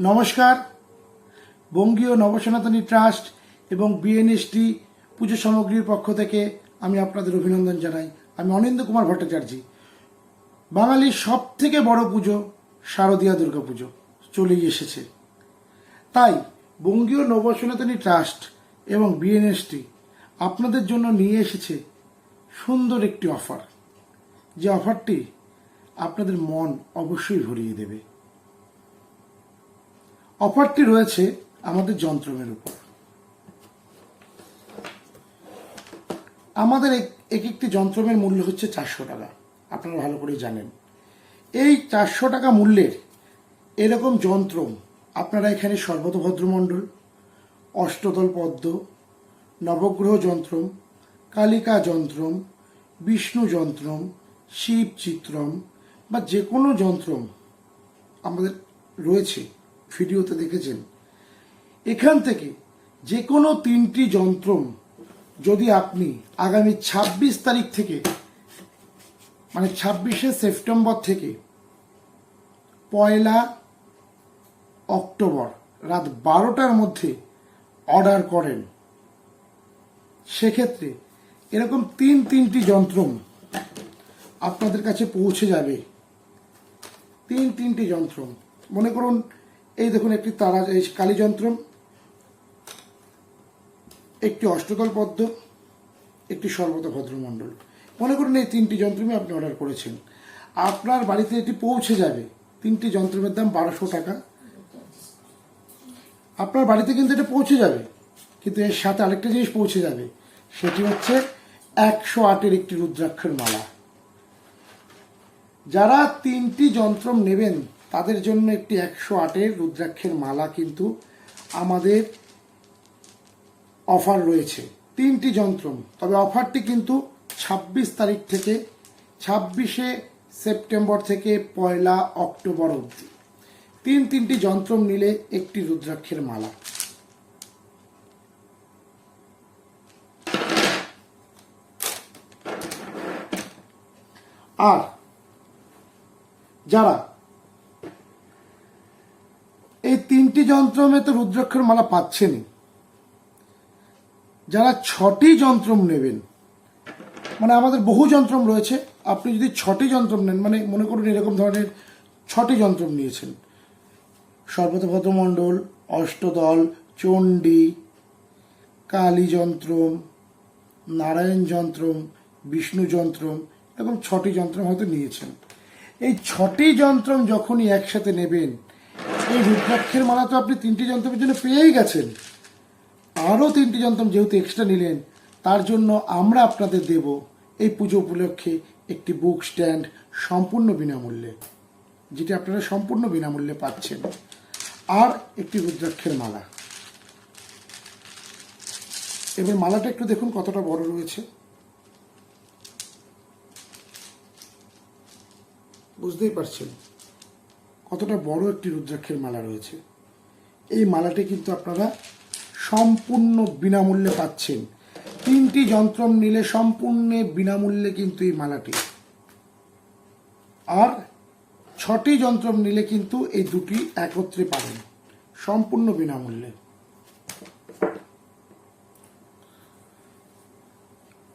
নমস্কার। বঙ্গীয় নবসনাতনী ট্রাস্ট এবং বিএনএসটি পুজো সামগ্রীর পক্ষ থেকে আমি আপনাদের অভিনন্দন জানাই। আমি অনিন্দ কুমার ভট্টাচার্য। বাঙালির সব থেকে বড় পুজো শারদীয়া দুর্গা পুজো। চলেই এসেছে। তাই বঙ্গীয় নবসনাতনী ট্রাস্ট এবং বিএনএসটি আপনাদের জন্য নিয়ে এসেছে সুন্দর একটি অফার। যে অফারটি আপনাদের মন অবশ্যই ভরিয়ে দেবে। অফারটি রয়েছে আমাদের যন্ত্রমের উপর। আমাদের এক এক একটি যন্ত্রমের মূল্য হচ্ছে চারশো টাকা। আপনারা ভালো করে জানেন। এই চারশো টাকা মূল্যের এরকম যন্ত্র আপনারা এখানে সর্বতভদ্রমণ্ডল অষ্টদল পদ্ম, নবগ্রহ যন্ত্রম কালিকা যন্ত্রম বিষ্ণু যন্ত্রম শিব চিত্রম বা যে কোনো যন্ত্রম আমাদের রয়েছে। ভিডিওতে দেখেছেন। এখান থেকে যে কোনো তিনটি যন্ত্র যদি আপনি আগামী ২৬ তারিখ থেকে মানে ছাব্বিশে সেপ্টেম্বর থেকে পয়লা অক্টোবর রাত বারোটার মধ্যে অর্ডার করেন, সেক্ষেত্রে এরকম তিন তিনটি যন্ত্র আপনাদের কাছে পৌঁছে যাবে। তিন তিনটি যন্ত্র মনে করুন এই দেখুন একটি তারা, এই কালী যন্ত্র একটি অষ্টদল পদ্ম একটি সর্বত ভদ্রমণ্ডল মনে করুন এই তিনটি যন্ত্রমই আপনি অর্ডার করেছেন। আপনার বাড়িতে এটি পৌঁছে যাবে। তিনটি যন্ত্রের দাম বারোশো টাকা। আপনার বাড়িতে কিন্তু এটা পৌঁছে যাবে। কিন্তু এর সাথে আরেকটা জিনিস পৌঁছে যাবে। সেটি হচ্ছে একশো আটের একটি রুদ্রাক্ষের মালা। যারা তিনটি যন্ত্র নেবেন তাদের জন্য একটি একশো আটের রুদ্রাক্ষের মালা কিন্তু আমাদের অফার রয়েছে। তিনটি যন্ত্র। তবে অফারটি কিন্তু ছাব্বিশ তারিখ থেকে ছাব্বিশে সেপ্টেম্বর থেকে পয়লা অক্টোবর অবধি। তিন তিনটি যন্ত্র নিলে একটি রুদ্রাক্ষের মালা। আর যারা এই তিনটি যন্ত্রমে তো রুদ্রাক্ষর মালা পাচ্ছেনই। যারা ছটি যন্ত্রম নেবেন মানে আমাদের বহু যন্ত্রম রয়েছে, আপনি যদি ছটি যন্ত্রম নেন মানে মনে করুন এরকম ধরনের ছটি যন্ত্রম নিয়েছেন। সর্বতভদ্রমণ্ডল অষ্টদল, চণ্ডী, কালী যন্ত্রম, নারায়ণ যন্ত্রম, বিষ্ণু যন্ত্রম এবং ছটি যন্ত্রম হয়তো নিয়েছেন। এই ছটি যন্ত্রম যখনই একসাথে নেবেন এই রুদ্রাক্ষের মালা তো আপনি তিনটি যন্ত্রের জন্য পেয়েই গেছেন। আরও তিনটি যন্ত্রম যেহেতু এক্সট্রা নিলেন, তার জন্য আমরা আপনাদের দেব এই পুজো উপলক্ষে একটি বুক স্ট্যান্ড সম্পূর্ণ বিনামূল্যে, যেটি আপনারা সম্পূর্ণ বিনামূল্যে পাচ্ছেন। আর একটি রুদ্রাক্ষের মালা। এবার মালাটা একটু দেখুন কতটা বড় রয়েছে। বুঝতেই পারছেন। কতটা বড় একটি রুদ্রাক্ষের মালা রয়েছে। এই মালাটি কিন্তু আপনারা সম্পূর্ণ বিনামূল্যে পাচ্ছেন। তিনটি যন্ত্র নিলে সম্পূর্ণ বিনামূল্যে কিন্তু এই মালাটি। আর ছটি যন্ত্র নিলে কিন্তু এই দুটি একত্রে পাবেন, সম্পূর্ণ বিনামূল্যে।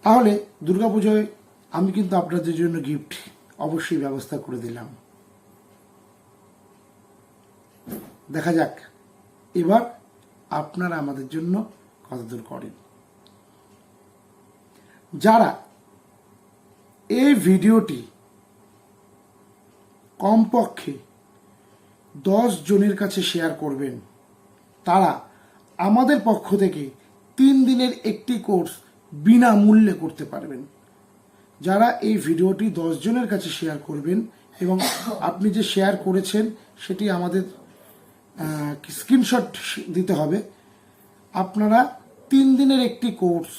তাহলে দুর্গাপুজোয় আমি কিন্তু আপনাদের জন্য গিফট অবশ্যই ব্যবস্থা করে দিলাম। দেখা যাক। এবার আপনারা আমাদের জন্য কতদূর করেন। যারা এই ভিডিওটি কমপক্ষে দশ জনের কাছে শেয়ার করবেন, তারা আমাদের পক্ষ থেকে তিন দিনের একটি কোর্স বিনামূল্যে করতে পারবেন। যারা এই ভিডিওটি দশ জনের কাছে শেয়ার করবেন এবং আপনি যে শেয়ার করেছেন, সেটি আমাদের স্ক্রিনশট দিতে হবে। আপনারা তিন দিনের একটি কোর্স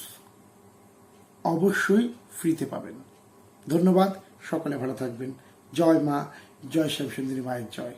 অবশ্যই ফ্রিতে পাবেন। ধন্যবাদ, সকলে ভালো থাকবেন। জয় মা, জয় শ্যামসুন্দরী মায়ের জয়।